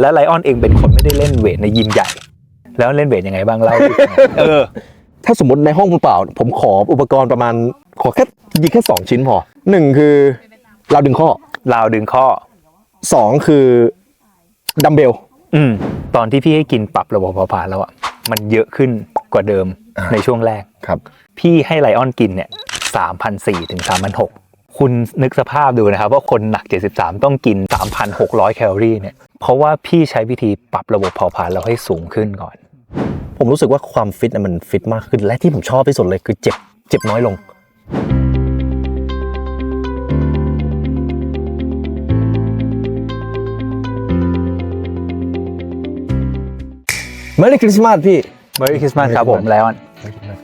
แล้วไลออนเองเป็นคนไม่ได้เล่นเวทในยิมใหญ่ แล้วเล่นเวทยังไงบ้างเล่าให้ฟังหน่อยเออ ถ้าสมมติในห้องเปล่าๆผมขออุปกรณ์ประมาณ ขอแค่ยิงแค่ 2 ชิ้นพอหนึ่งคือเราวดึงข้อราวดึงข้อ สองคือดัมเบล อืม ตอนที่พี่ให้กินปรับระบบเผาผลาญแล้วอะมันเยอะขึ้นกว่าเดิมอ่าในช่วงแรก ครับ พี่ให้ไลออนกินเนี่ยสามพันสี่ถึงสามพันหก คุณนึกสภาพดูนะครับ ว่าคนหนัก 73 ต้องกิน 3,600 แคลอรี่เนี่ย เพราะว่าพี่ใช้วิธีปรับระบบเผาผลาญเราให้สูงขึ้นก่อน ผมรู้สึกว่าความฟิตน่ะมันฟิตมากขึ้น และที่ผมชอบที่สุดเลยคือเจ็บเจ็บน้อยลงเมรี่คริสต์มาสพี่ Merry Christmas ครับผม Merry ไลออนวั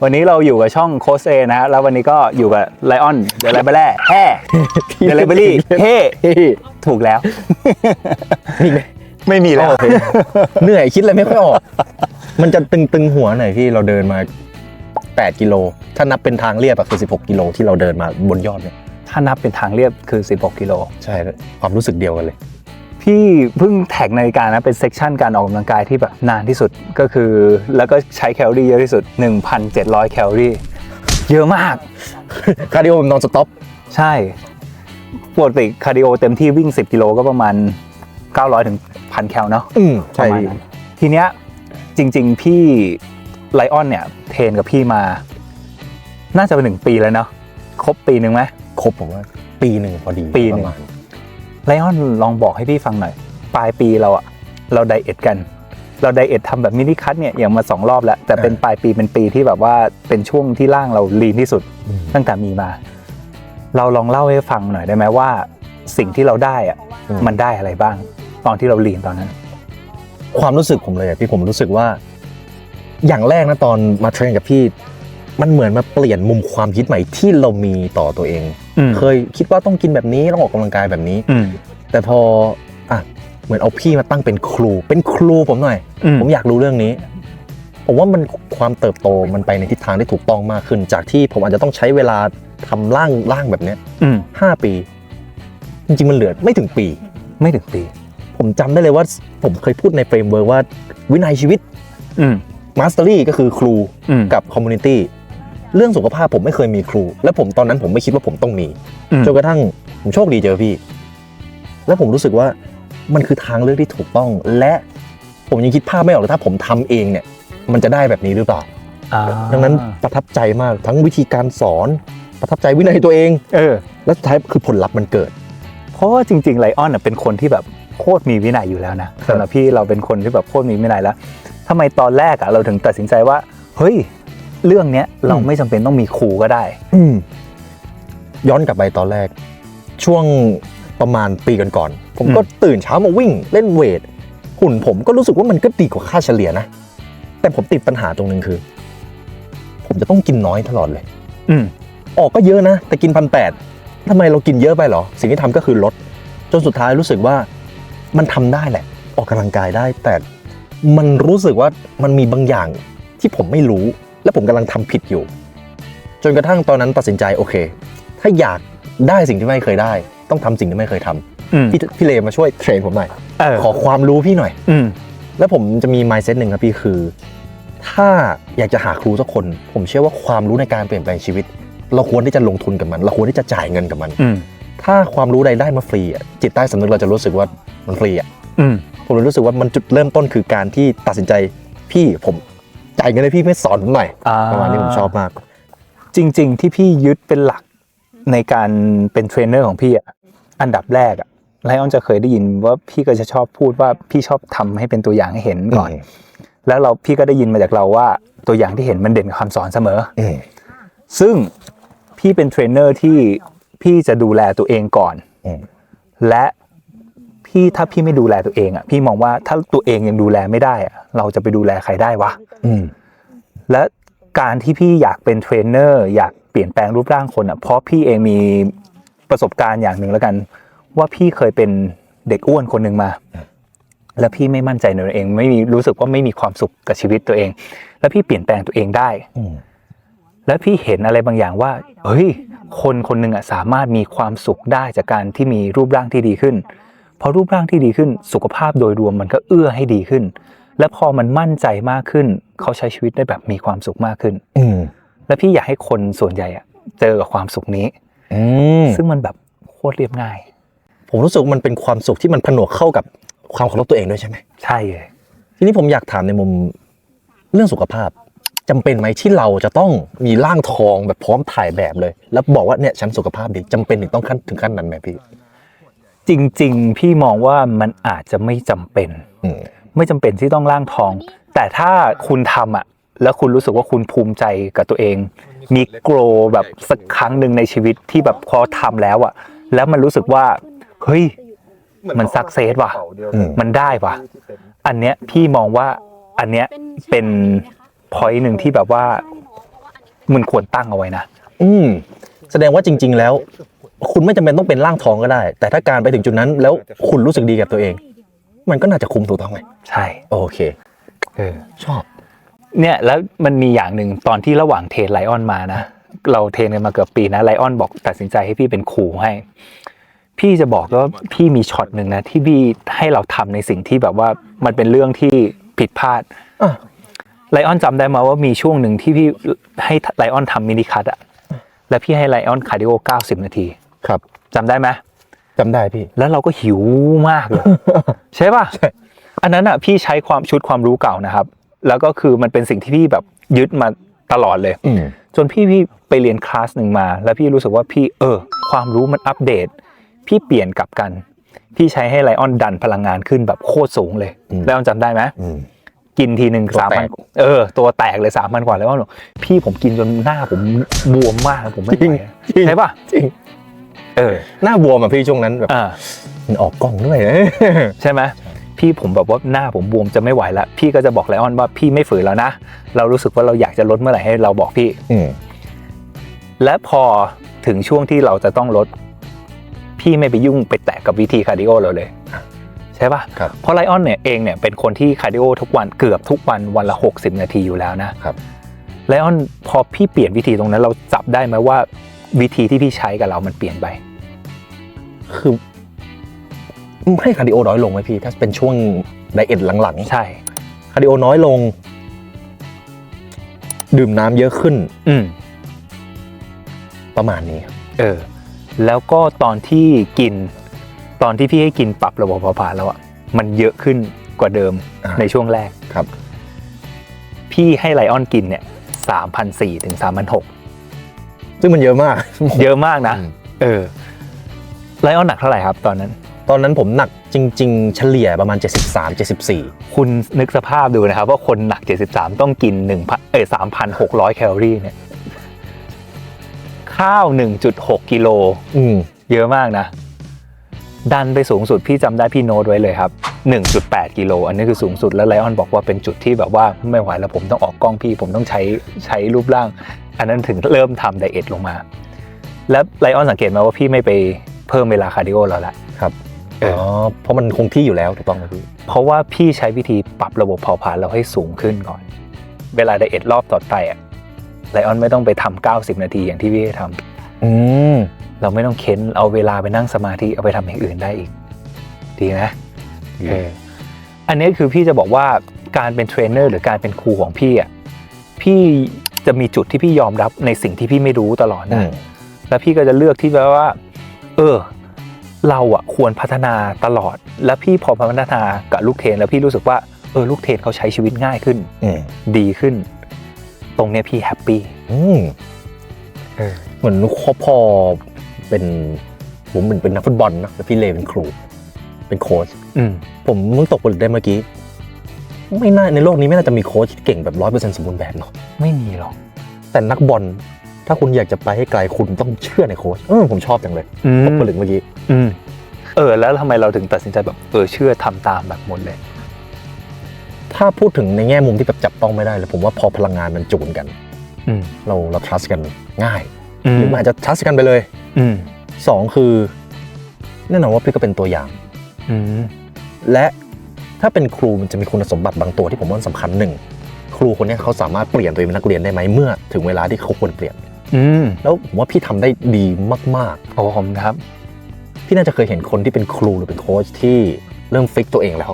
นนี้เราอยู่กับช่องโคสเอนะฮะแล้ววันนี้ก็อยู่กับไลออนเดลเบอรี่แฮ่เดลเบอรี่เฮ่เฮ้ยถูกแล้วมีไหมไม่มีแล้วโอเคเหนื่อยคิดอะไรไม่ค่อยออก มันจะตึงๆหัวหน่อยพี่เราเดินมา 8 กิโล ถ้านับเป็นทางเรียบอะคือ 16 กิโลที่เราเดินมาบนยอดเนี่ยถ้านับเป็นทางเรียบคือ 16 กิโล ใช่ ความรู้สึกเดียวกันเลย พี่เพิ่งแท็กนาฬิกานะเป็นเซกชันการออกกำลังกายที่แบบนานที่สุดก็คือ แล้วก็ใช้แคลอรี่เยอะที่สุด 1,700 แคลอรี่ เยอะมาก คาร์ดิโอผมนอนสต็อปใช่ปกติคาร์ดิโอเต็มที่วิ่ง 10 กิโลก็ประมาณ 900ถึง1,000แคลเนาะอืมปใช่ระมาณนั้นทีเนี้ยจริง ๆ พี่ไลออนเนี่ยเทรนกับพี่มา น่าจะเป็นหนึ่งปีแล้วเนาะครบปีหนึ่งไหม ครบผมว่า ปีหนึ่งพอดีปีหนึ่ง ประมาณ ไลออนลองบอกให้พี่ฟังหน่อย ปลายปีเราอะเราไดเอทกัน เราไดเอททำแบบมินิคัทเนี่ยอย่างมาสองรอบแล้ว แต่เป็นปลายปีเป็นปีที่แบบว่าเป็นช่วงที่ร่างเราลีนที่สุดอืมตั้งแต่มีมา เราลองเล่าให้ฟังหน่อยได้ไหมว่า สิ่งที่เราได้อะอืมมันได้อะไรบ้าง ตอนที่เราลีนตอนนั้น ความรู้สึกผมเลยอะพี่ผมรู้สึกว่า อย่างแรกนะตอนมาเทรนกับพี่ มันเหมือนมาเปลี่ยนมุมความคิดใหม่ที่เรามีต่อตัวเองอืม เคยคิดว่าต้องกินแบบนี้ต้องออกกำลังกายแบบนี้ อืม แต่พออะเหมือนเอาพี่มาตั้งเป็นครู เป็นครูผมหน่อย อืม ผมอยากรู้เรื่องนี้ ผมว่ามันความเติบโตมันไปในทิศทางที่ถูกต้องมากขึ้น จากที่ผมอาจจะต้องใช้เวลาทำร่างร่างแบบเนี้ยอืม ห้าปี จริงๆมันเหลือไม่ถึงปี ไม่ถึงปี ผมจำได้เลยว่า ผมเคยพูดในเฟรมเวิร์กว่าวินัยชีวิตอืม มาสเตอรี่ก็คือครูอืม กับคอมมูนิตี้ เรื่องสุขภาพผมไม่เคยมีครู และผมตอนนั้นผมไม่คิดว่าผมต้องมีอืมจนกระทั่งผมโชคดีเจอพี่ แล้วผมรู้สึกว่ามันคือทางเลือกที่ถูกต้อง และผมยังคิดภาพไม่ออกเลยถ้าผมทำเองเนี่ย มันจะได้แบบนี้หรือเปล่าอ่าดังนั้นประทับใจมากทั้งวิธีการสอนประทับใจวินัยตัวเอง เออ และสุดท้ายคือผลลัพธ์มันเกิด เพราะว่าจริงๆไลออนน่ะเป็นคนที่แบบโคตรมีวินัยอยู่แล้วนะสำหรับพี่เราเป็นคนที่แบบโคตรมีวินัยแล้วทำไมตอนแรกอะเราถึงตัดสินใจว่า เฮ้ย เรื่องเนี้ยเราอืมไม่จำเป็นต้องมีครูก็ได้ อืมย้อนกลับไปตอนแรก ช่วงประมาณปีก่อนๆผมก็อืมตื่นเช้ามาวิ่งเล่นเวท หุ่นผมก็รู้สึกว่ามันก็ดีกว่าค่าเฉลี่ยนะ แต่ผมติดปัญหาตรงนึงคือ ผมจะต้องกินน้อยตลอดเลย อืมออกก็เยอะนะ แต่กินพันแปดทำไมเรากินเยอะไปเหรอ สิ่งที่ทำก็คือลด จนสุดท้ายรู้สึกว่ามันทำได้แหละ ออกกำลังกายได้ แต่มันรู้สึกว่ามันมีบางอย่างที่ผมไม่รู้ และผมกำลังทำผิดอยู่ จนกระทั่งตอนนั้นตัดสินใจโอเค ถ้าอยากได้สิ่งที่ไม่เคยได้ ต้องทำสิ่งที่ไม่เคยทำอืมพี่พี่เลมาช่วยเทรนผมหน่อยเออขอความรู้พี่หน่อยอืมแล้วผมจะมี mindset หนึ่งครับพี่คือ ถ้าอยากจะหาครูสักคน ผมเชื่อว่าความรู้ในการเปลี่ยนแปลงชีวิต เราควรที่จะลงทุนกับมัน เราควรที่จะจ่ายเงินกับมันอืมถ้าความรู้ใดได้มาฟรีอะจิตใต้สำนึกเราจะรู้สึกว่ามันฟรีอะอืมผมเลยรู้สึกว่ามันจุดเริ่มต้นคือการที่ตัดสินใจพี่ผม จ่ายเงินให้พี่ไม่สอนผมหน่อยอ่า ประมาณนี้ผมชอบมาก จริง ๆ ที่พี่ยึดเป็นหลักในการเป็นเทรนเนอร์ของพี่อะอันดับแรกอะไลออนจะเคยได้ยินว่าพี่ก็จะชอบพูดว่าพี่ชอบทำให้เป็นตัวอย่างให้เห็นก่อน อืม แล้วเราพี่ก็ได้ยินมาจากเราว่าตัวอย่างที่เห็นมันเด่นกว่าคำสอนเสมอ อืม ซึ่งพี่เป็นเทรนเนอร์ที่พี่จะดูแลตัวเองก่อน อืม และ พี่ถ้าพี่ไม่ดูแลตัวเองอะพี่มองว่าถ้าตัวเองยังดูแลไม่ได้อะเราจะไปดูแลใครได้วะอืมและการที่พี่อยากเป็นเทรนเนอร์อยากเปลี่ยนแปลงรูปร่างคนอะเพราะพี่เองมีประสบการณ์อย่างหนึ่งแล้วกัน ว่าพี่เคยเป็นเด็กอ้วนคนหนึ่งมา แล้วพี่ไม่มั่นใจในตัวเอง ไม่มีรู้สึกว่าไม่มีความสุขกับชีวิตตัวเอง แล้วพี่เปลี่ยนแปลงตัวเองได้อืมแล้วพี่เห็นอะไรบางอย่างว่า เฮ้ย คนคนหนึ่งอะสามารถมีความสุขได้จากการที่มีรูปร่างที่ดีขึ้น พอรูปร่างที่ดีขึ้นสุขภาพโดยรวมมันก็เอื้อให้ดีขึ้น และพอมันมั่นใจมากขึ้น เขาใช้ชีวิตได้แบบมีความสุขมากขึ้น อืมและพี่อยากให้คนส่วนใหญ่อะเจอกับความสุขนี้อืมซึ่งมันแบบโคตรเรียบง่าย ผมรู้สึกว่ามันเป็นความสุขที่มันผนวกเข้ากับความเคารพตัวเองด้วยใช่ไหมใช่เลยทีนี้ผมอยากถามในมุมเรื่องสุขภาพจำเป็นไหมที่เราจะต้องมีร่างทองแบบพร้อมถ่ายแบบเลย แล้วบอกว่าเนี่ยฉันสุขภาพดีจำเป็นถึงต้องขั้นถึงขั้นนั้นไหมพี่ จริง ๆ พี่มองว่ามันอาจจะไม่จำเป็น อืม ไม่จำเป็นที่ต้องร่างทอง แต่ถ้าคุณทำอะ แล้วคุณรู้สึกว่าคุณภูมิใจกับตัวเอง มีโกรแบบสักครั้งหนึ่งในชีวิตที่แบบพอทำแล้วอะ แล้วมันรู้สึกว่า เฮ้ย มันสักเซสว่ะ อืม มันได้ว่ะ อันเนี้ยพี่มองว่าอันเนี้ยเป็น พอยต์หนึ่งที่แบบว่ามันควรตั้งเอาไว้นะ อืม แสดงว่าจริง ๆ แล้ว คุณไม่จำเป็นต้องเป็นร่างทองก็ได้ แต่ถ้าการไปถึงจุดนั้น แล้วคุณรู้สึกดีกับตัวเอง มันก็น่าจะคุ้มถูกต้องไหมใช่โอเค เออ ชอบ เนี่ยแล้วมันมีอย่างหนึ่งตอนที่ระหว่างเทรนไลออนมานะ เราเทรนกันมาเกือบปีนะไลออนบอกตัดสินใจให้พี่เป็นครูให้ พี่จะบอกว่าพี่มีช็อตหนึ่งนะ ที่พี่ให้เราทำในสิ่งที่แบบว่ามันเป็นเรื่องที่ผิดพลาดอะ ไลออนจำได้มาว่ามีช่วงหนึ่งที่พี่ให้ไลออนทำมินิคัตอะแล้วพี่ให้ไลออนคาร์ดิโอ90 นาที ครับจำได้ไหมจำได้พี่ แล้วเราก็หิวมากเลย ใช่ป่ะใช่ อันนั้นอะพี่ใช้ความชุดความรู้เก่านะครับ แล้วก็คือมันเป็นสิ่งที่พี่แบบยึดมาตลอดเลย อืม จนพี่พี่ไปเรียนคลาสหนึ่งมา แล้วพี่รู้สึกว่าพี่เออ ความรู้มันอัปเดต พี่เปลี่ยนกลับกัน พี่ใช้ให้ไลออนดันพลังงานขึ้นแบบโคตรสูงเลยอืม ไลออนจำได้ไหมอืม กินทีหนึ่งตัวสามแตพันก เออ ตัวแตกเลยสามพันกว่าแล้วว่าพี่ผมกินจนหน้าผมบวมมากผมไม่ไหวใช่ป่ะจริง เออ หน้าบวมอะพี่ช่วงนั้นแบบอ่ามันออกกล้องด้วย ใช่ไหมพี่ผมแบบว่าหน้าผมบวมจะไม่ไหวแล้วพี่ก็จะบอกไลออนว่าพี่ไม่ฝืนแล้วนะ เรารู้สึกว่าเราอยากจะลดเมื่อไหร่ให้เราบอกพี่ อืมและพอถึงช่วงที่เราจะต้องลด พี่ไม่ไปยุ่งไปแตะกับวิธีคาร์ดิโอเราเลย ใช่ปะครับ เพราะไลออนเนี่ยเองเนี่ยเป็นคนที่คาร์ดิโอทุกวันเกือบทุกวันวันละ 60 นาทีอยู่แล้วนะครับ ไลออนพอพี่เปลี่ยนวิธีตรงนั้น เราจับได้ไหมว่าวิธีที่พี่ใช้กับเรามันเปลี่ยนไป คือให้คาร์ดิโอน้อยลงไหมพี่ ถ้าเป็นช่วงไดเอทหลังใช่ๆคาร์ดิโอน้อยลง ดื่มน้ำเยอะขึ้นอืมประมาณนี้ครับเออ แล้วก็ตอนที่กิน ตอนที่พี่ให้กินปรับระบบเผาผลาญแล้วอะมันเยอะขึ้นกว่าเดิมอ่าในช่วงแรก ครับ พี่ให้ไลออนกินเนี่ยสามพันสี่ถึงสามพันหกซึ่งมันเยอะมาก เยอะมากนะ อืม เออ ไลออนหนักเท่าไหร่ครับตอนนั้น ตอนนั้นผมหนักจริง ๆ เฉลี่ยประมาณ 73 74 คุณนึกสภาพดูนะครับ ว่าคนหนัก 73 ต้องกิน1พันเออ3,600 แคลอรี่เนี่ยข้าว 1.6 กิโลอืมเยอะมากนะ ดันไปสูงสุดพี่จำได้พี่โน้ตไว้เลยครับ 1.8 กิโล อันนี้คือสูงสุดแล้วไลออนบอกว่าเป็นจุดที่แบบว่าไม่ไหวแล้วผมต้องออกกล้องพี่ ผมต้องใช้ใช้รูปร่าง อันนั้นถึงเริ่มทำไดเอทลงมา แล้วไลออนสังเกตไหมว่าพี่ไม่ไป เพิ่มเวลาคาร์ดิโอแล้วละครับเออ๋ออเพราะมันคงที่อยู่แล้วถูกต้องไหมพี่เพราะว่าพี่ใช้วิธีปรับระบบเผาผลาญเราให้สูงขึ้นก่อน เวลาไดเอทรอบต่อไปอะไลออนไม่ต้องไปทำ90 นาทีอย่างที่พี่ให้ทำอืมเราไม่ต้องเค้นเอาเวลาไปนั่งสมาธิเอาไปทำอย่างอื่นได้อีก ดีไหมดีเอออันนี้คือพี่จะบอกว่าการเป็นเทรนเนอร์หรือการเป็นครูของพี่อะพี่จะมีจุดที่พี่ยอมรับในสิ่งที่พี่ไม่รู้ตลอดอืนะมแล้วพี่ก็จะเลือกที่แบบว่าเออ เราอะควรพัฒนาตลอด แล้วพี่พอพัฒนากับลูกเทรนแล้วพี่รู้สึกว่าเออลูกเทรนเขาใช้ชีวิตง่ายขึ้นอืมดีขึ้น ตรงเนี้ยพี่แฮปปี้อืมเออเหมือนพอพอเป็นผมเป็นเป็นนักฟุตบอลนะแล้วพี่เลเป็นครู เป็นโค้ชอืมผมเพิ่งตกผลึกได้เมื่อกี้ ไม่น่าในโลกนี้ไม่น่าจะมีโค้ชที่เก่งแบบร้อยเปอร์เซ็นต์สมบูรณ์แบบเนาะไม่มีหรอกแต่นักบอล ถ้าคุณอยากจะไปให้ไกลคุณต้องเชื่อในโค้ชเออผมชอบจังเลยอืมตกผลึกเมื่อกี้อืมเออ แล้วทำไมเราถึงตัดสินใจแบบเออเชื่อทำตามแบบหมดเลย ถ้าพูดถึงในแง่มุมที่แบบจับต้องไม่ได้เลยผมว่าพอพลังงานมันจูนกันอืมเราเรา trust กันง่ายอืหมรือมันอาจจะ trust กันไปเลยอืมสองคือแน่นอนว่าพี่ก็เป็นตัวอย่างอืมและถ้าเป็นครูมันจะมีคุณสมบัติบางตัวที่ผมว่าสำคัญหนึ่งครูคนเนี้ยเขาสามารถเปลี่ยนตัวเองเป็นนักเรียนได้ไหมเมื่อถึงเวลาที่เขาควรเปลี่ยน อืมแล้วผมว่าพี่ทำได้ดีมากโอ้ผมครับ ๆ พี่น่าจะเคยเห็นคนที่เป็นครูหรือเป็นโค้ชที่เริ่มฟิกตัวเองแล้ว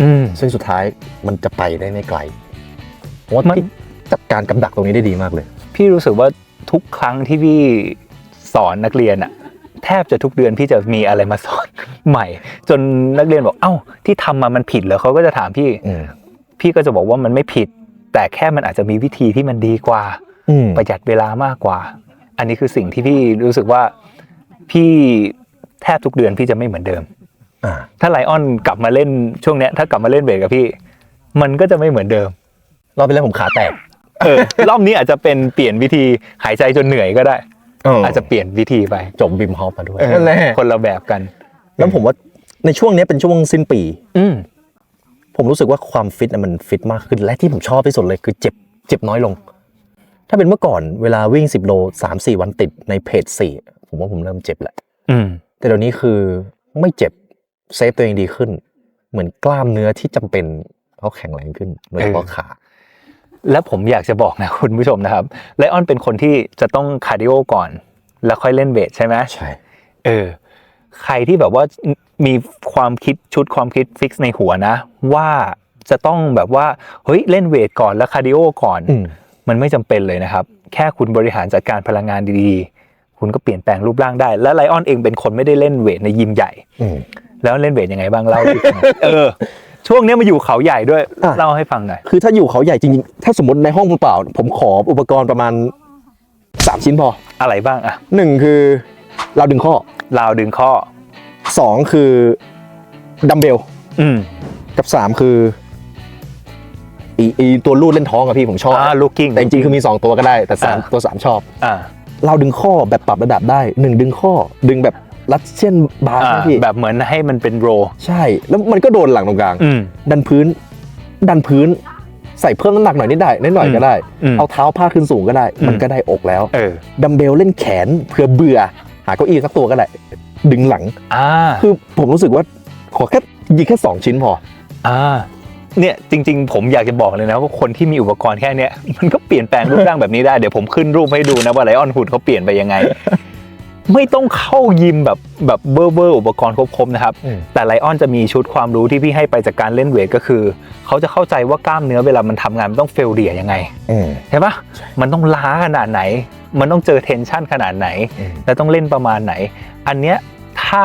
อืม ซึ่งสุดท้ายมันจะไปได้ไม่ไกลเพราะว่ามัน พี่จัดการกำดักตรงนี้ได้ดีมากเลย พี่รู้สึกว่าทุกครั้งที่พี่สอนนักเรียนอะแทบจะทุกเดือนพี่จะมีอะไรมาสอน ใหม่ จนนักเรียนบอกเอ้าที่ทำมามันผิดเหรอเขาก็จะถามพี่ อืม พี่ก็จะบอกว่ามันไม่ผิด แต่แค่มันอาจจะมีวิธีที่มันดีกว่าอืม ประหยัดเวลามากกว่า อันนี้คือสิ่งที่พี่รู้สึกว่าพี่แทบทุกเดือนพี่จะไม่เหมือนเดิมอ่าถ้าไลออนกลับมาเล่นช่วงเนี้ยถ้ากลับมาเล่นเบสกับพี่ มันก็จะไม่เหมือนเดิม รอบไปแล้วผมขาแตกเออรอบนี้อาจจะเป็นเปลี่ยนวิธีหายใจจนเหนื่อยก็ได้อาจจะเปลี่ยนวิธีไปจบบิมฮอปมาด้วยเออนั่นแหละคนละแบบกัน แล้วผมว่าในช่วงนี้เป็นช่วงสิ้นปี อืมผมรู้สึกว่าความฟิตน่ะมันฟิตมากขึ้นและที่ผมชอบที่สุดเลยคือเจ็บเจ็บน้อยลง ถ้าเป็นเมื่อก่อนเวลาวิ่ง10โล3 4วันติดในเพจ4ผมว่าผมเริ่มเจ็บแหละอืมแต่เดี๋ยวนี้คือไม่เจ็บเซฟตัวเองดีขึ้น เหมือนกล้ามเนื้อที่จำเป็นเขาแข็งแรงขึ้นโดยเฉพาะเออขาแล้วผมอยากจะบอกนะคุณผู้ชมนะครับไลออนเป็นคนที่จะต้องคาร์ดิโอก่อน แล้วค่อยเล่นเวทใช่ไหมใช่เออใครที่แบบว่ามีความคิดชุดความคิดฟิกซ์ในหัวนะ ว่าจะต้องแบบว่าเฮ้ยเล่นเวทก่อนแล้วคาร์ดิโอก่อนอื มมันไม่จำเป็นเลยนะครับ แค่คุณบริหารจัดการพลังงานดีๆ คุณก็เปลี่ยนแปลงรูปร่างได้ และไลออนเองเป็นคนไม่ได้เล่นเวทในยิมใหญ่อืมแล้วเล่นเวทยังไงบ้างเล่าให้ฟังหน่อยเออ ช่วงเนี้ยมาอยู่เขาใหญ่ด้วยอะเล่าให้ฟังหน่อยคือถ้าอยู่เขาใหญ่จริงๆ ถ้าสมมติในห้องเปล่าๆผมขออุปกรณ์ประมาณ3ชิ้นพอ อะไรบ้างอะหนึ่งคือเราดึงข้อราวดึงข้อสองคือดัมเบลอืมกับสามคือ อีอีตัวรูดเล่นท้องอะพี่ผมชอบ อ่าลูกกิ้งแต่จริงๆคือมี 2 ตัวก็ได้ แต่สามอ่า ตัวสามชอบ อ่าเราดึงข้อแบบปรับระดับได้หนึ่งดึงข้อดึงแบบรัดเช่นบาร์อ่านะพี่แบบเหมือนให้มันเป็นโรใช่ แล้วมันก็โดนหลังตรงกลาง อืม ดันพื้น ดันพื้น ใส่เพิ่มน้ำหนักหน่อยนิดได้นิดหน่อยก็ได้ อืมเอาเท้าพาดขึ้นสูงก็ได้ อืม มันก็ได้อกแล้ว เออดัมเบลเล่นแขนเพื่อเบื่อ หาเก้าอี้สักตัวก็ได้ ดึงหลัง อ่าคือผมรู้สึกว่าขอแค่ยิงแค่สองชิ้นพอ อ่า เนี่ยจริง ๆ ผมอยากจะบอกเลยนะว่าคนที่มีอุปกรณ์แค่เนี้ยมันก็เปลี่ยนแปลงรูปร่างแบบนี้ได้ เดี๋ยวผมขึ้นรูปให้ดูนะว่าไลออนหุ่นเขาเปลี่ยนไปยังไง ไม่ต้องเข้ายิมแบบแบบเบอร์เบอร์อุปกรณ์ครบๆนะครับ อืม แต่ไลออนจะมีชุดความรู้ที่พี่ให้ไปจากการเล่นเวทก็คือ เขาจะเข้าใจว่ากล้ามเนื้อเวลามันทำงานมันต้องเฟลเดียยังไง อืม ใช่ปะมันต้องล้าขนาดไหน มันต้องเจอเทนชันขนาดไหน อืม แล้วต้องเล่นประมาณไหน อันเนี้ยถ้า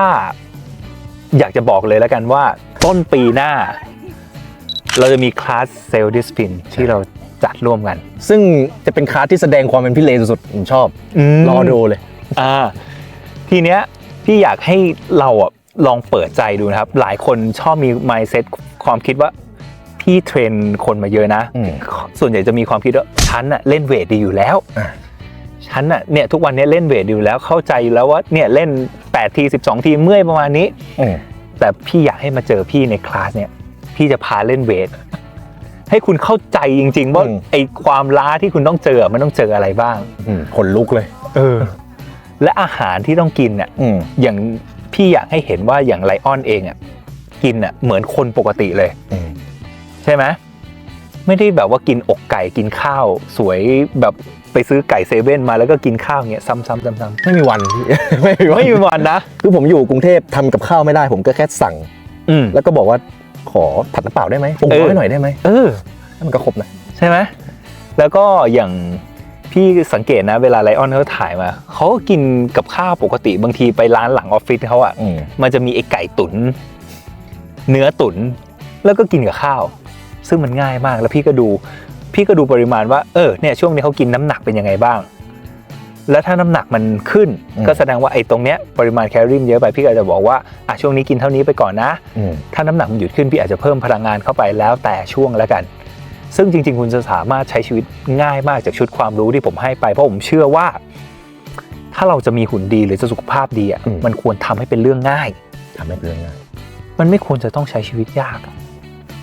อยากจะบอกเลยแล้วกันว่า ต้นปีหน้า เราจะมีคลาสเซลล์ดิสฟินที่เราจัดร่วมกัน ซึ่งจะเป็นคลาสที่แสดงความเป็นพี่เลสุดๆผมชอบมรอดูเลยอ่าทีเนี้ยพี่อยากให้เราอะลองเปิดใจดูนะครับ หลายคนชอบมี mindset ความคิดว่าพี่เทรนคนมาเยอะนะอืมส่วนใหญ่จะมีความคิดว่าฉันน่ะเล่นเวทดีอยู่แล้วอะฉันน่ะเนี่ยทุกวันนี้เล่นเวทอยู่แล้วเข้าใจอยู่แล้วว่าเนี่ยเล่น8ที12 ทีเมื่อยประมาณนี้อืมแต่พี่อยากให้มาเจอพี่ในคลาสเนี่ย พี่จะพาเล่นเวท ให้คุณเข้าใจจริง ๆ ว่าอืม ไอความล้าที่คุณต้องเจอมันต้องเจออะไรบ้าง อืมขนลุกเลย เออ และอาหารที่ต้องกินเนี่ย อืม อย่างพี่อยากให้เห็นว่าอย่างไลออนเองอะกินอะเหมือนคนปกติเลย อืม ใช่ไหมไม่ได้แบบว่ากินอกไก่กินข้าว สวยแบบไปซื้อไก่เซเว่นมาแล้วก็กินข้าวเงี้ยซ้ำๆซ้ำไม่มีวันพี่ไม่มีๆวันไม่มีวันนะ คือผมอยู่กรุงเทพทำกับข้าวไม่ได้ ผมก็แค่สั่ง อืมแล้วก็บอกว่า ขอผัดน้ำเปล่าได้ไหมปรุงเออน้อยหน่อยได้ไหมเออให้มันก็ครบนะใช่ไหมแล้วก็อย่างพี่สังเกตนะเวลาไลออนเขาถ่ายมาเขาก็กินกับข้าวปกติบางทีไปร้านหลังออฟฟิศเขาอะอืมมันจะมีไอไก่ตุนเนื้อตุนแล้วก็กินกับข้าว ซึ่งมันง่ายมากแล้วพี่ก็ดู พี่ก็ดูปริมาณว่าเออเนี่ยช่วงนี้เขากินน้ำหนักเป็นยังไงบ้าง แล้วถ้าน้ำหนักมันขึ้น ก็แสดงว่าไอ้ตรงเนี้ยปริมาณแคลอรี่มันเยอะไปพี่ก็จะบอกว่าอะช่วงนี้กินเท่านี้ไปก่อนนะอืมถ้าน้ำหนักมันหยุดขึ้นพี่อาจจะเพิ่มพลังงานเข้าไปแล้วแต่ช่วงแล้วกัน ซึ่งจริง ๆ คุณจะสามารถใช้ชีวิตง่ายมากจากชุดความรู้ที่ผมให้ไปเพราะผมเชื่อว่า ถ้าเราจะมีหุ่นดีหรือจะสุขภาพดีอะอืมมันควรทำให้เป็นเรื่องง่ายทำให้เป็นเรื่องง่าย มันไม่ควรจะต้องใช้ชีวิตยากอะ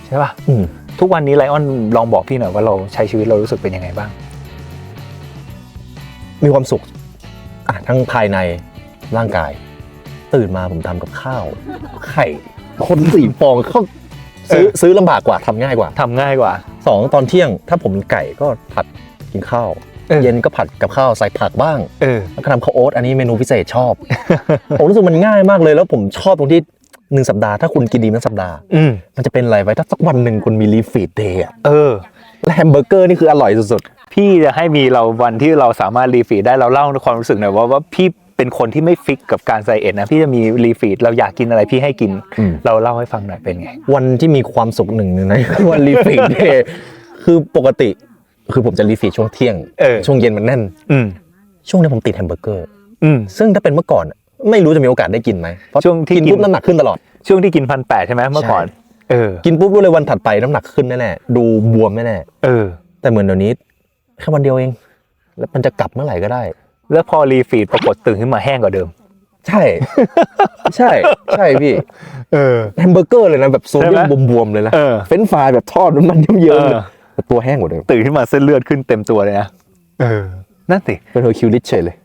ใช่ป่ะอืมทุกวันนี้ไลออนลองบอกพี่หน่อยว่าเราใช้ชีวิตเรารู้สึกเป็นยังไงบ้าง มีความสุขอะทั้งภายในร่างกาย ตื่นมาผมทำกับข้าว ไข่คนสี่ฟองเขาซื้อเออซื้อลำบากกว่าทำง่ายกว่าทำง่ายกว่าสองตอนเที่ยง ถ้าผมมีไก่ก็ผัดกินข้าว เออ เย็นก็ผัดกับข้าวใส่ผักบ้าง เออ แล้วก็ทำข้าวโอ๊ตอันนี้เมนูพิเศษชอบ ผมรู้สึกมันง่ายมากเลยแล้วผมชอบตรงที่หนึ่งสัปดาห์ถ้าคุณกินดีทั้งสัปดาห์ อืมมันจะเป็นอะไรไว้ถ้าสักวันหนึ่งคุณมีรีฟีดเดย์อะเออ และแฮมเบอร์เกอร์นี่คืออร่อยสุด พี่จะให้มีเราวันที่เราสามารถรีฟีดได้เราเล่าความรู้สึกหน่อยว่าว่าพี่เป็นคนที่ไม่ฟิกกับการใส่เอ็ดนะพี่จะมีรีฟีดเราอยากกินอะไรพี่ให้กินอืมเราเล่าให้ฟังหน่อยเป็นไงๆวันที่มีความสุขหนึ่งในวันรีฟีดเดย์คือปกติคือผมจะรีฟีดช่วงเที่ยงเออช่วงเย็นมันแน่นอืมช่วงนี้ผมติดแฮมเบอร์เกอร์อืมซึ่งถ้าเป็นเมื่อก่อน ไม่รู้จะมีโอกาสได้กินไหมเพราะช่วงที่กินกินปุ๊บน้ำหนักขึ้นตลอด ช่วงที่กินพันแปดใช่ไหมเมื่อก่อนเออกินปุ๊บรู้เลยวันถัดไปน้ำหนักขึ้นแน่ๆดูบวมแน่เออๆแต่เหมือนเดี๋ยวนี้ แค่วันเดียวเอง แล้วมันจะกลับเมื่อไหร่ก็ได้ แล้วพอรีฟีดปรากฏตื่นขึ้นมาแห้งกว่าเดิม ใช่ ใช่ ใช่พี่เออ แฮมเบอร์เกอร์เลยนะแบบโซเดียใช่มไหมบวมๆเลยนะเออ เฟรนช์ฟรายแบบทอดน้ำมันเยิ้มๆเลยเออแต่ตัวแห้งกว่าเดิมตื่นขึ้นมาเส้นเลือดขึ้นเต็มตัวเลยนะเออ นั่นสิ เป็นเฮอร์คิวลิสเฉยเลย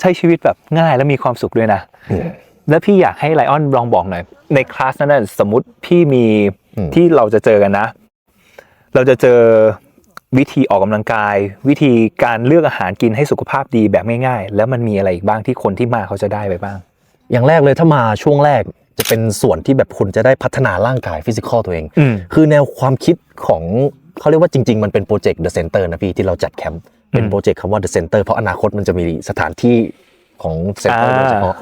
ใช้ชีวิตแบบง่ายและมีความสุขด้วยนะ อืม แล้วพี่อยากให้ไลออนลองบอกหน่อยในคลาสนั้นนะสมมติพี่มีอืมที่เราจะเจอกันนะ เราจะเจอวิธีออกกำลังกาย วิธีการเลือกอาหารกินให้สุขภาพดีแบบง่ายๆ แล้วมันมีอะไรอีกบ้างที่คนที่มาเขาจะได้ไปบ้าง อย่างแรกเลยถ้ามาช่วงแรกจะเป็นส่วนที่แบบคุณจะได้พัฒนาร่างกายฟิสิกอลตัวเองอืมคือแนวความคิดของเขาเรียกว่าจริง ๆ มันเป็นโปรเจกต์ The Center นะพี่ที่เราจัดแคมป์เป็นอืมโปรเจกต์คำว่า The Center เพราะอนาคตมันจะมีสถานที่ของ Center อ่าโดยเฉพาะ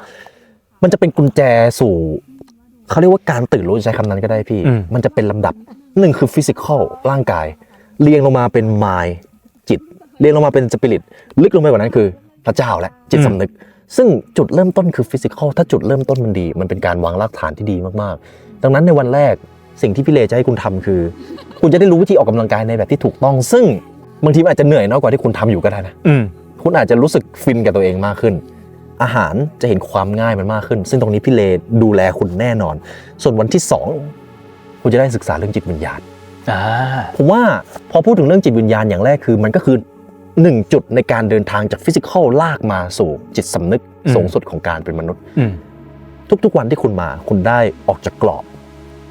มันจะเป็นกุญแจสู่เขาเรียกว่าการตื่นรู้ใช้คำนั้นก็ได้พี่อืมมันจะเป็นลำดับ หนึ่งคือฟิสิกอลร่างกาย เรียงลงมาเป็นมายจิต เรียงลงมาเป็นสปิริต ลึกลงไปกว่านั้นคือพระเจ้าและจิตสำนึก ซึ่งจุดเริ่มต้นคือฟิสิกอลถ้าจุดเริ่มต้นมันดี มันเป็นการวางรากฐานที่ดีมากๆ ดังนั้นในวันแรกสิ่งที่พี่เลจะให้คุณทำคือ คุณจะได้รู้วิธีออกกำลังกายในแบบที่ถูกต้อง ซึ่งบางทีมันอาจจะเหนื่อยน้อยกว่าที่คุณทำอยู่ก็ได้นะอืมคุณอาจจะรู้สึกฟินกับตัวเองมากขึ้น อาหารจะเห็นความง่ายมันมากขึ้น ซึ่งตรงนี้พี่เลดูแลคุณแน่นอน ส่วนวันที่สอง คุณจะได้ศึกษาเรื่องจิตวิญญาณอ่าผมว่าพอพูดถึงเรื่องจิตวิญญาณอย่างแรกคือมันก็คือหนึ่งจุดในการเดินทางจากฟิสิกอลลากมาสู่จิตสำนึกอืมสูงสุดของการเป็นมนุษย์อืมทุกๆวันที่คุณมาคุณได้ออกจากกรอบ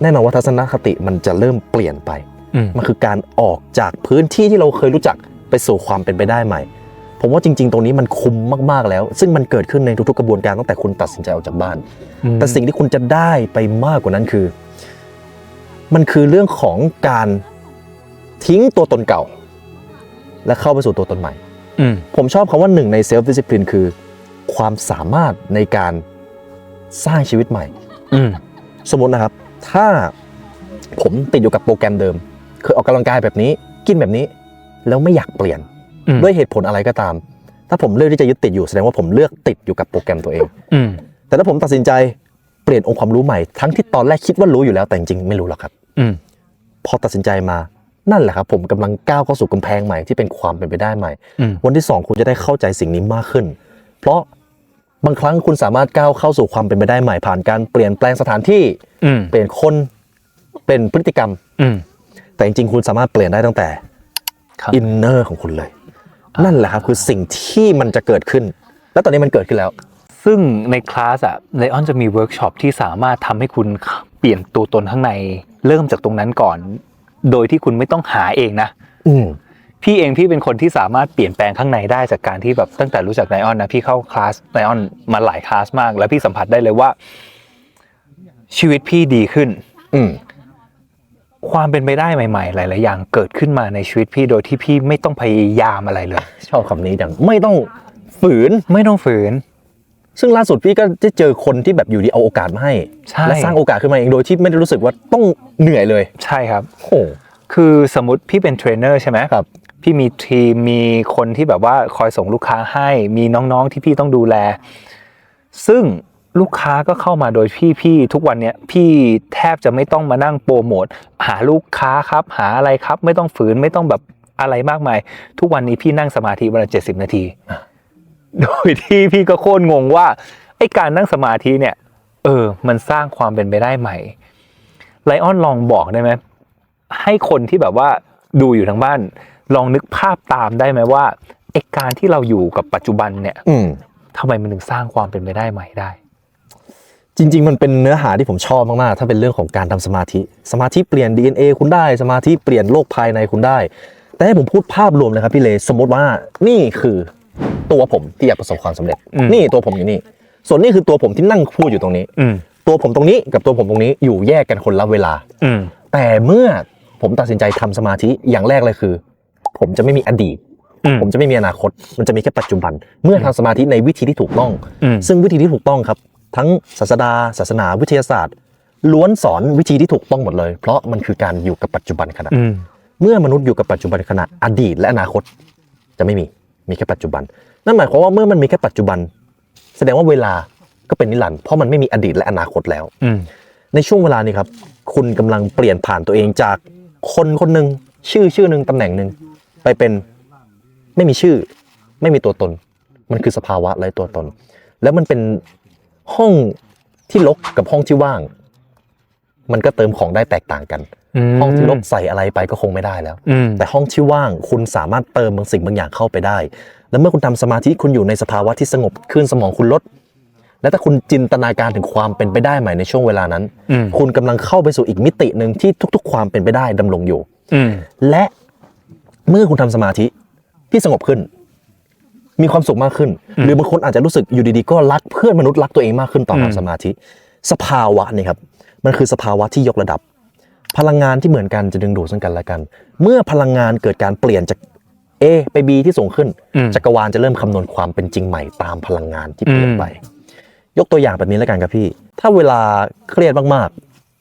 แน่นอนว่าทัศนคติมันจะเริ่มเปลี่ยนไปอืมมันคือการออกจากพื้นที่ที่เราเคยรู้จักไปสู่ความเป็นไปได้ใหม่ ผมว่าจริง ๆ ตรงนี้มันคุ้มมากๆแล้ว ซึ่งมันเกิดขึ้นในทุกๆกระบวนการตั้งแต่คุณตัดสินใจออกจากบ้าน แต่สิ่งที่คุณจะได้ไปมากกว่านั้นคือ มันคือเรื่องของการทิ้งตัวตนเก่า และเข้าไปสู่ตัวตนใหม่ อืมผมชอบคำว่าหนึ่งในเซลฟ์ดิส i ปลินคือ ความสามารถในการสร้างชีวิตใหม่ อืมสมมตินะครับ ถ้าผมติดอยู่กับโปรแกรมเดิม เคยออกกำลังกายแบบนี้ กินแบบนี้ แล้วไม่อยากเปลี่ยน อืมด้วยเหตุผลอะไรก็ตาม ถ้าผมเลือกที่จะยึดติดอยู่แสดงว่าผมเลือกติดอยู่กับโปรแกรมตัวเอง อืมแต่ถ้าผมตัดสินใจเปลี่ยนองค์ความรู้ใหม่ทั้งที่ตอนแรกคิดว่ารู้อยู่แล้วแต่จริงๆไม่รู้หรอกครับ อืมพอตัดสินใจมานั่นแหละครับผมกำลังก้าวเข้าสู่กำแพงใหม่ที่เป็นความเป็นไปได้ใหม่อืมวันที่สองคุณจะได้เข้าใจสิ่งนี้มากขึ้น เพราะบางครั้งคุณสามารถก้าวเข้าสู่ความเป็นไปได้ใหม่ผ่านการเปลี่ยนแปลงสถานที่อืมเปลี่ยนคนเป็นพฤติกรรมอืมแต่จริงๆคุณสามารถเปลี่ยนได้ตั้งแต่ครับอินเนอร์ของคุณเลย นั่นแหละครับคือสิ่งที่มันจะเกิดขึ้น และตอนนี้มันเกิดขึ้นแล้ว ซึ่งในคลาสอะไลออนจะมีเวิร์กช็อปที่สามารถทำให้คุณเปลี่ยนตัวตนข้างในเริ่มจากตรงนั้นก่อน โดยที่คุณไม่ต้องหาเองนะอืมพี่เองพี่เป็นคนที่สามารถเปลี่ยนแปลงข้างในได้จากการที่แบบตั้งแต่รู้จักไลออนนะพี่เข้าคลาสไลออนมาหลายคลาสมาก แล้วพี่สัมผัสได้เลยว่า ชีวิตพี่ดีขึ้น อืมความเป็นไปได้ใหม่ ๆ หลาย ๆ อย่างเกิดขึ้นมาในชีวิตพี่โดยที่พี่ไม่ต้องพยายามอะไรเลย ชอบคำนี้จังไม่ต้องฝืนไม่ต้องฝืน ซึ่งล่าสุดพี่ก็ได้เจอคนที่แบบอยู่ดีเอาโอกาสมาให้ ใช่ และสร้างโอกาสขึ้นมาเองโดยที่ไม่ได้รู้สึกว่าต้องเหนื่อยเลย ใช่ครับ โอ้คือสมมติพี่เป็นเทรนเนอร์ใช่ไหมครับ พี่มีทีมมีคนที่แบบว่าคอยส่งลูกค้าให้ มีน้องๆที่พี่ต้องดูแล ซึ่งลูกค้าก็เข้ามาโดยพี่พี่ทุกวันเนี้ยพี่แทบจะไม่ต้องมานั่งโปรโมทหาลูกค้าครับ หาอะไรครับ ไม่ต้องฝืนไม่ต้องแบบอะไรมากมาย ทุกวันนี้พี่นั่งสมาธิวันละเจ็ดสิบนาที โดยที่พี่ก็โคตรงงว่าไอ้การนั่งสมาธิเนี่ย เออ มันสร้างความเป็นไปได้ใหม่ไลออนลองบอกได้ไหมให้คนที่แบบว่าดูอยู่ทางบ้าน ลองนึกภาพตามได้ไหมว่าไอ้การที่เราอยู่กับปัจจุบันเนี่ยอืมทำไมมันถึงสร้างความเป็นไปได้ใหม่ได้ จริง ๆ มันเป็นเนื้อหาที่ผมชอบมาก ๆ ถ้าเป็นเรื่องของการทำสมาธิ สมาธิเปลี่ยน DNA คุณได้ สมาธิเปลี่ยนโลกภายในคุณได้ แต่ให้ผมพูดภาพรวมเลยครับพี่เลสมมติว่านี่คือ ตัวผมที่อยากประสบความสำเร็จ อืม นี่ตัวผมอยู่นี่ ส่วนนี่คือตัวผมที่นั่งพูดอยู่ตรงนี้ อืมตัวผมตรงนี้กับตัวผมตรงนี้อยู่แยกกันคนละเวลา อืมแต่เมื่อผมตัดสินใจทำสมาธิอย่างแรกเลยคือ ผมจะไม่มีอดีต อืม ผมจะไม่มีอนาคต มันจะมีแค่ปัจจุบัน เมื่อทำสมาธิในวิธีที่ถูกต้อง อืม ซึ่งวิธีที่ถูกต้องครับ ทั้งศาสดา ศาสนาวิทยาศาสตร์ ล้วนสอนวิธีที่ถูกต้องหมดเลย เพราะมันคือการอยู่กับปัจจุบันขณะ อืม เมื่อมนุษย์อยู่กับปัจจุบันขณะอดีตและอนาคตจะไม่มี มีแค่ปัจจุบัน นั่นหมายความว่าเมื่อมันมีแค่ปัจจุบัน แสดงว่าเวลาก็เป็นนิรันดร์เพราะมันไม่มีอดีตและอนาคตแล้วอืมในช่วงเวลานี้ครับ คุณกำลังเปลี่ยนผ่านตัวเองจากคนคนหนึ่งชื่อชื่อหนึ่งตำแหน่งหนึ่งไปเป็นไม่มีชื่อ ไม่มีตัวตน มันคือสภาวะไร้ตัวตน แล้วมันเป็นห้องที่รกกับห้องที่ว่าง มันก็เติมของได้แตกต่างกันม ห้องที่รกใส่อะไรไปก็คงไม่ได้แล้วอืมแต่ห้องที่ว่างคุณสามารถเติมบางสิ่งบางอย่างเข้าไปได้ แล้วเมื่อคุณทำสมาธิคุณอยู่ในสภาวะที่สงบคลื่นสมองคุณลด และถ้าคุณจินตนาการถึงความเป็นไปได้ใหม่ในช่วงเวลานั้นอืมคุณกำลังเข้าไปสู่อีกมิติหนึ่งที่ทุก ๆ ความเป็นไปได้ดำรงอยู่อืมและเมื่อคุณทำสมาธิที่สงบขึ้น มีความสุขมากขึ้น หรือบางคนอาจจะรู้สึกอยู่ดีๆ ก็รักเพื่อนมนุษย์รักตัวเองมากขึ้นตอนอืมทำสมาธิ สภาวะนี่ครับ มันคือสภาวะที่ยกระดับ พลังงานที่เหมือนกันจะดึงดูดซึ่งกันและกัน เมื่อพลังงานเกิดการเปลี่ยนจาก A ไป B ที่สูงขึ้นอืมจักรวาลจะเริ่มคำนวณความเป็นจริงใหม่ตามพลังงานที่เปลี่ยนไป ยกตัวอย่างแบบนี้แล้วกันครับพี่ ถ้าเวลาเครียดมาก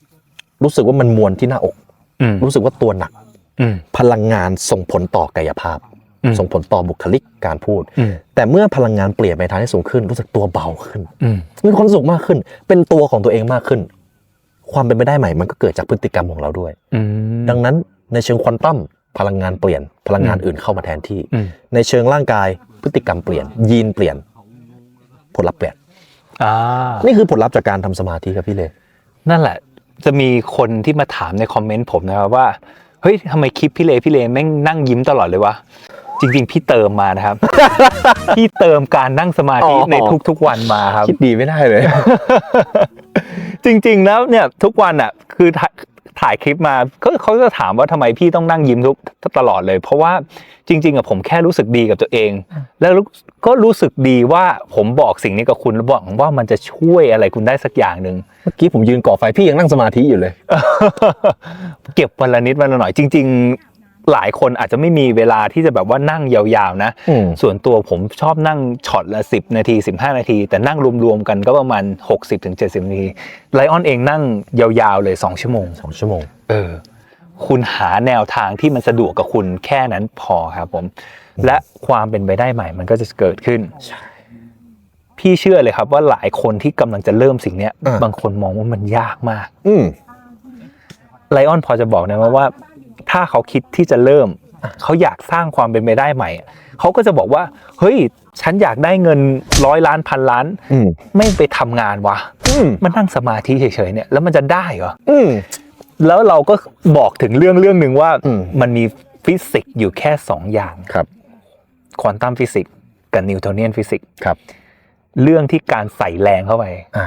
ๆ รู้สึกว่ามันมวนที่หน้าอกอืมรู้สึกว่าตัวหนักอืมพลังงานส่งผลต่อกายภาพอืมส่งผลต่อบุคลิกการพูดอืมแต่เมื่อพลังงานเปลี่ยนไปทางที่สูงขึ้น รู้สึกตัวเบาขึ้นอืมมีความสุขมากขึ้น เป็นตัวของตัวเองมากขึ้น ความเป็นไปได้ใหม่มันก็เกิดจากพฤติกรรมของเราด้วยอืมดังนั้นในเชิงควอนตัมพลังงานเปลี่ยนพลังงานอื่นเข้ามาแทนที่อืมในเชิงร่างกายพฤติกรรมเปลี่ยน ยีนเปลี่ยน ผลลัพธ์เปลี่ยนอ่านี่คือผลลัพธ์จากการทำสมาธิครับพี่เลนั่นแหละ จะมีคนที่มาถามในคอมเมนต์ผมนะครับว่าเฮ้ยทำไมคลิปพี่เลพี่เลแม่งนั่งยิ้มตลอดเลยวะจริงๆ พี่เติมมานะครับ พี่เติมการนั่งสมาธิอ๋อในทุกๆวันมาครับ คิดดีไม่ได้เลย จริง ๆ แล้วเนี่ยทุกวันอะคือถ่ายถ่ายคลิปมาก็เขาจะถามว่าทำไมพี่ต้องนั่งยิ้มทุกตลอดเลย เพราะว่าจริงๆอะผมแค่รู้สึกดีกับตัวเอง แล้วก็รู้สึกดีว่าผมบอกสิ่งนี้กับคุณแล้วบอกว่ามันจะช่วยอะไรคุณได้สักอย่างหนึ่งเมื่อกี้ผมยืนก่อไฟพี่ยังนั่งสมาธิอยู่เลย เก็บวันละนิดวันละหน่อยจริง ๆ หลายคนอาจจะไม่มีเวลาที่จะแบบว่านั่งยาวๆนะอืมส่วนตัวผมชอบนั่งช็อตละ 10 นาที 15 นาที แต่นั่งรวมๆกันก็ประมาณ 60-70 นาทีไลออนเองนั่งยาวๆเลย 2 ชั่วโมงสองชั่วโมง เออ คุณหาแนวทางที่มันสะดวกกับคุณแค่นั้นพอครับผม และความเป็นไปได้ใหม่มันก็จะเกิดขึ้น พี่เชื่อเลยครับว่าหลายคนที่กำลังจะเริ่มสิ่งเนี้ยอ่าบางคนมองว่ามันยากมากอืมไลออนพอจะบอกได้ไหมว่า ถ้าเขาคิดที่จะเริ่ม เขาอยากสร้างความเป็นไปได้ใหม่อะเขาก็จะบอกว่า เฮ้ย ฉันอยากได้เงินร้อยล้านพันล้านอืมไม่ไปทำงานวะอืมมันนั่งสมาธิเฉยๆเนี่ย แล้วมันจะได้เหรออืมแล้วเราก็บอกถึงเรื่องเรื่องหนึ่งว่าอืมมันมีฟิสิกส์อยู่แค่สองอย่างครับควอนตัมฟิสิกส์กับนิวทอนเนียนฟิสิกส์ครับ เรื่องที่การใส่แรงเข้าไปอ่า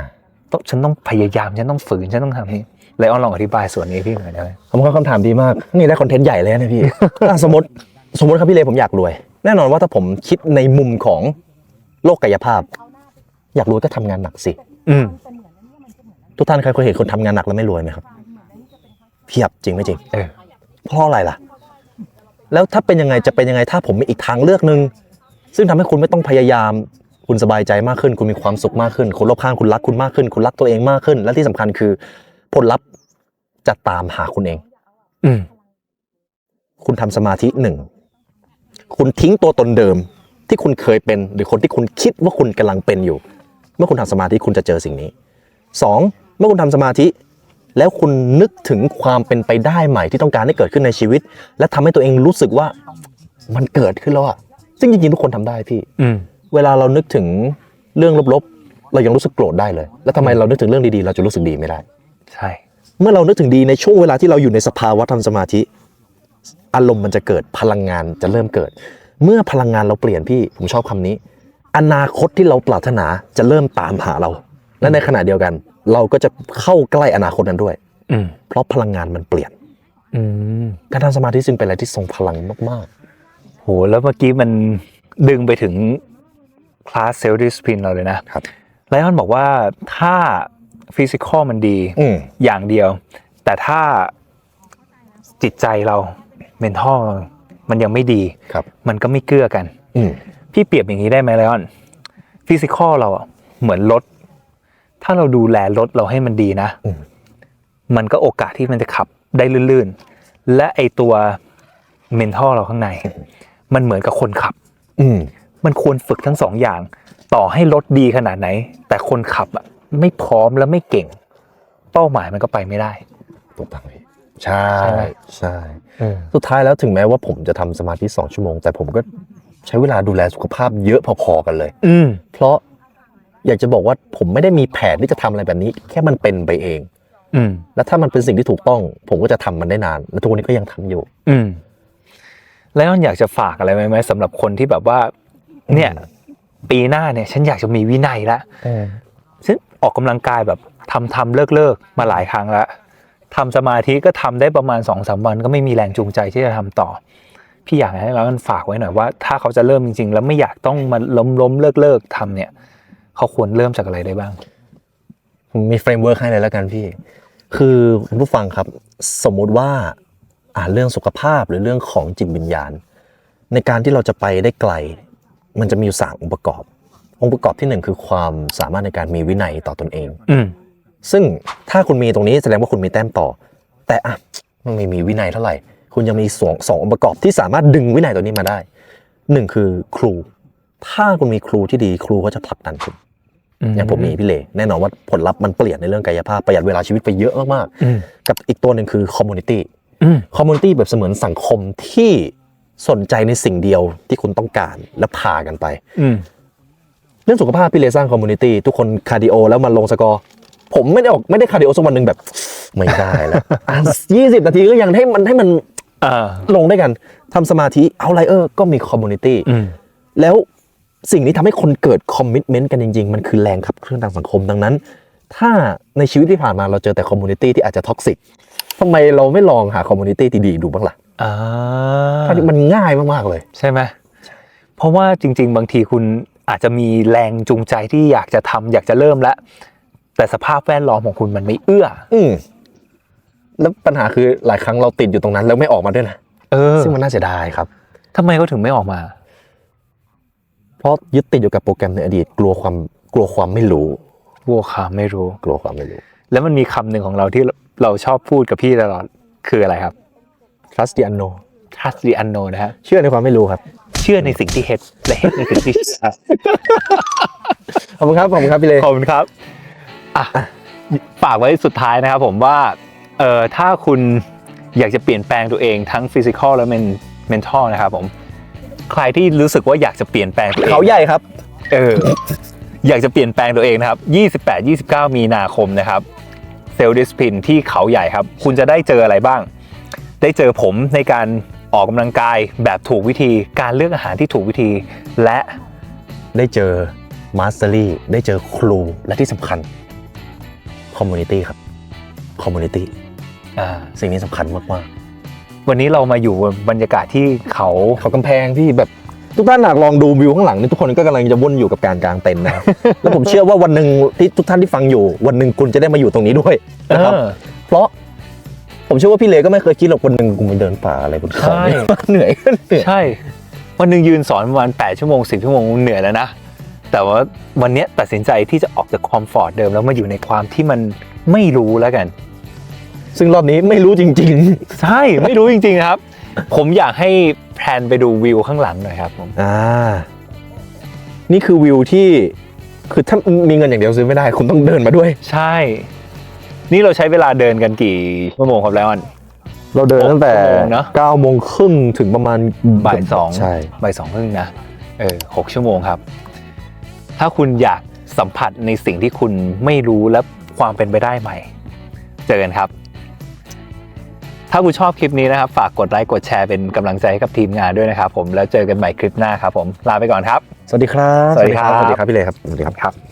ต้องฉันต้องพยายาม ฉันต้องฝืน ฉันต้องทำนี่ ไลออนลองอธิบายส่วนนี้พี่หน่อยได้ไหมผมว่าคำถามดีมาก นี่ได้คอนเทนต์ใหญ่เลยนะพี่ อะสมมติสมมติครับพี่เลผมอยากรวย แน่นอนว่าถ้าผมคิดในมุมของโลกกายภาพ อยากรวยก็ทำงานหนักสิ อืม ทุกท่านเคยเห็นคนทำงานหนักแล้วไม่รวยไหมครับเพียบจริงไม่จริง เออ เพราะอะไรล่ะ แล้วถ้าเป็นยังไงจะเป็นยังไงถ้าผมมีอีกทางเลือกหนึ่งซึ่งทำให้คุณไม่ต้องพยายาม คุณสบายใจมากขึ้น คุณมีความสุขมากขึ้น คนรอบข้างคุณรักคุณมากขึ้น คุณรักตัวเองมากขึ้น และที่สำคัญคือ ผลลัพธ์จะตามหาคุณเอง อืม คุณทำสมาธิหนึ่ง คุณทิ้งตัวตนเดิมที่คุณเคยเป็น หรือคนที่คุณคิดว่าคุณกำลังเป็นอยู่ เมื่อคุณทำสมาธิคุณจะเจอสิ่งนี้สองเมื่อคุณทำสมาธิ แล้วคุณนึกถึงความเป็นไปได้ใหม่ที่ต้องการให้เกิดขึ้นในชีวิต และทำให้ตัวเองรู้สึกว่ามันเกิดขึ้นแล้วอะซึ่งจริงๆทุกคนทำได้พี่ อืมเวลาเรานึกถึงเรื่องลบๆ เรายังรู้สึกโกรธได้เลย แล้วทำไมเรานึกถึงเรื่องดีๆ เราจะรู้สึกดีไม่ได้ ใช่ เมื่อเรานึกถึงดีในช่วงเวลาที่เราอยู่ในสภาวะทำสมาธิ อารมณ์มันจะเกิดพลังงานจะเริ่มเกิด เมื่อพลังงานเราเปลี่ยนพี่ผมชอบคำนี้ อนาคตที่เราปรารถนาจะเริ่มตามหาเรา และในขณะเดียวกัน เราก็จะเข้าใกล้อนาคตนั้นด้วย อืมเพราะพลังงานมันเปลี่ยน อืมการทำสมาธิจึงเป็นอะไรที่ทรงพลังมากโหแล้วเมื่อกี้มันดึงไปถึงคลาสเซลล์ดิสพินเราเลยนะๆครับไลออนบอกว่าถ้า ฟิสิกอลมันดีอืมอย่างเดียว แต่ถ้าจิตใจเราเมนทัลมันยังไม่ดีครับ มันก็ไม่เกื้อกันอืมพี่เปรียบอย่างนี้ได้ไหมไลออนฟิสิกอลเราอะเหมือนรถ ถ้าเราดูแลรถเราให้มันดีนะอืมมันก็โอกาสที่มันจะขับได้ลื่นๆ และไอตัวเมนทัลเราข้างใน มันเหมือนกับคนขับ อืมมันควรฝึกทั้งสองอย่าง ต่อให้รถดีขนาดไหน แต่คนขับอะ ไม่พร้อมและไม่เก่ง เป้าหมายมันก็ไปไม่ได้ถูกต้องพี่ใช่ใช่ไหมใช่สุดท้ายแล้วถึงแม้ว่าผมจะทำสมาธิสองชั่วโมง แต่ผมก็ใช้เวลาดูแลสุขภาพเยอะพอๆกันเลย อืมเพราะอยากจะบอกว่าผมไม่ได้มีแผนที่จะทำอะไรแบบนี้ แค่มันเป็นไปเอง อืมแล้วถ้ามันเป็นสิ่งที่ถูกต้อง ผมก็จะทำมันได้นาน และทุกวันนี้ก็ยังทำอยู่ อืมแล้วอยากจะฝากอะไรไหมไหมสำหรับคนที่แบบว่า เนี่ย ปีหน้าเนี่ย ฉันอยากจะมีวินัยละฉัน ออกกำลังกายแบบทำทำเลิกเลิกมาหลายครั้งแล้วทำสมาธิก็ทำได้ประมาณสองสามวัน ก็ไม่มีแรงจูงใจที่จะทำต่อ พี่อยากให้เราฝากไว้หน่อยว่า ถ้าเขาจะเริ่มจริง ๆ แล้วไม่อยากต้องมาล้มล้มเลิกเลิกทำเนี่ย เขาควรเริ่มจากอะไรได้บ้างมมีเฟรมเวิร์กให้เลยแล้วกันพี่ คือคุณผู้ฟังครับ สมมุติว่าอ่าเรื่องสุขภาพหรือเรื่องของจิตวิญญาณ ในการที่เราจะไปได้ไกล มันจะมีอยู่สามองค์ประกอบ องค์ประกอบที่หนึ่งคือความสามารถในการมีวินัยต่อตนเอง อืมซึ่งถ้าคุณมีตรงนี้แสดงว่าคุณมีแต้มต่อ แต่อะมันไม่มีวินัยเท่าไหร่ คุณยังมีสองสององค์ประกอบที่สามารถดึงวินัยตัวนี้มาได้หนึ่งคือครู ถ้าคุณมีครูที่ดีครูก็จะผลักดันคุณอย่างผมมีพี่เลแน่นอนว่าผลลัพธ์มันเปลี่ยนในเรื่องกายภาพประหยัดเวลาชีวิตไปเยอะมากอืมๆกับอีกตัวหนึ่งคือคอมมูนิตี้อืมคอมมูนิตี้แบบเสมือนสังคมที่สนใจในสิ่งเดียวที่คุณต้องการและพากันไปอืม เรื่องสุขภาพพี่เลสร้างคอมมูนิตี้ทุกคนคาร์ดิโอแล้วมาลงสกอร์ ผมไม่ได้ออกไม่ได้คาร์ดิโอสักวันหนึ่งแบบ ไม่ได้แล้วยี่สิบนาทีก็ยังให้มันให้มันอ่าลงด้วยกันทำสมาธิเอาไลเออร์ก็มีคอมมูนิตี้อืมแล้วสิ่งนี้ทำให้คนเกิดคอมมิชเมนต์กันจริง ๆ มันคือแรงขับเคลื่อนทางสังคมดังนั้น ถ้าในชีวิตที่ผ่านมาเราเจอแต่คอมมูนิตี้ที่อาจจะท็อกซิกทำไมเราไม่ลองหาคอมมูนิตี้ดีๆดูบ้างล่ะอ่าอันนี้มันง่ายมากๆเลย ใช่ไหมเพราะว่าจริง ๆ บางทีคุณ อาจจะมีแรงจูงใจที่อยากจะทำอยากจะเริ่มแล้วแต่สภาพแวดล้อมของคุณมันไม่เอื้อ อืมแล้วปัญหาคือหลายครั้งเราติดอยู่ตรงนั้น แล้วไม่ออกมาด้วยนะเออซึ่งมันน่าเสียดายครับทำไมเขาถึงไม่ออกมา เพราะยึดติดอยู่กับโปรแกรมในอดีต กลัวความกลัวความไม่รู้วัวขาไม่รู้ กลัวความไม่รู้ แล้วมันมีคำหนึ่งของเราที่เราชอบพูดกับพี่ตลอดคืออะไรครับ trust the unknown trust the unknown นะฮะเชื่อในความไม่รู้ครับเชื่อในสิ่งที่เห็นและเห็นในสิ่งที่ขอบคุณครับขอบคุณครับพี่เลขอบคุณครับอะฝากไว้สุดท้ายนะครับผมว่าเอ่อถ้าคุณอยากจะเปลี่ยนแปลงตัวเองทั้งฟิสิกอลและเมนทัลนะครับผม ใครที่รู้สึกว่าอยากจะเปลี่ยนแปลงตัวเองเขาใหญ่ครับ เอออยากจะเปลี่ยนแปลงตัวเองนะครับ 28 29 มีนาคมนะครับเซลล์ดิสพินที่เขาใหญ่ครับ คุณจะได้เจออะไรบ้าง ได้เจอผมในการ ออกกำลังกายแบบถูกวิธีการเลือกอาหารที่ถูกวิธี และได้เจอมาสเตอรี่ได้เจอครูและที่สำคัญคอมมูนิตี้ครับคอมมูนิตี้อ่าสิ่งนี้สำคัญมากวันนี้เรามาอยู่บรรยากาศที่เขาๆเขากำแพงพี่แบบทุกท่านหากลองดูวิวข้างหลังนี่ทุกคนก็กำลังจะวนอยู่กับการกางเต็นท์นะครับแล้วผมเชื่อว่าวันหนึ่งที่ทุกท่านที่ฟังอยู่ วันหนึ่งคุณจะได้มาอยู่ตรงนี้ด้วยนะครับเออเพราะ ผมเชื่อว่าพี่เลก็ไม่เคยคิดหรอกวันหนึ่งกูไปเดินป่าอะไรบนเขาใช่เนี่ยเหนื่อยก็เหนื่อยใช่ วันหนึ่งยืนสอนประมาณ8ชั่วโมง10ชั่วโมงเหนื่อยแล้วนะ แต่ว่าวันเนี้ยตัดสินใจที่จะออกจากคอมฟอร์ตเดิมแล้วมาอยู่ในความที่มันไม่รู้แล้วกัน ซึ่งรอบนี้ไม่รู้จริงใช่ไม่รู้จริง ๆ ครับ ผมอยากให้แพลนไปดูวิวข้างหลังหน่อยครับผมๆอ่า นี่คือวิวที่คือถ้ามีเงินอย่างเดียวซื้อไม่ได้ คุณต้องเดินมาด้วย ใช่ นี่เราใช้เวลาเดินกันกี่ชั่วโมงครับแล้วอัน เราเดินตั้งแต่หกชั่วโมงเนอะ 9โมงครึ่งถึงประมาณบ่ายสองใช่ บ่ายสองครึ่งนะเออหกชั่วโมงครับ ถ้าคุณอยากสัมผัสในสิ่งที่คุณไม่รู้และความเป็นไปได้ใหม่ เจอกันครับ ถ้าคุณชอบคลิปนี้นะครับ ฝากกดไลค์กดแชร์เป็นกำลังใจให้กับทีมงานด้วยนะครับผมแล้วเจอกันใหม่คลิปหน้าครับผมลาไปก่อนครับ สวัสดีครับ สวัสดีครับ สวัสดีครับพี่เลครับ สวัสดีครับครับ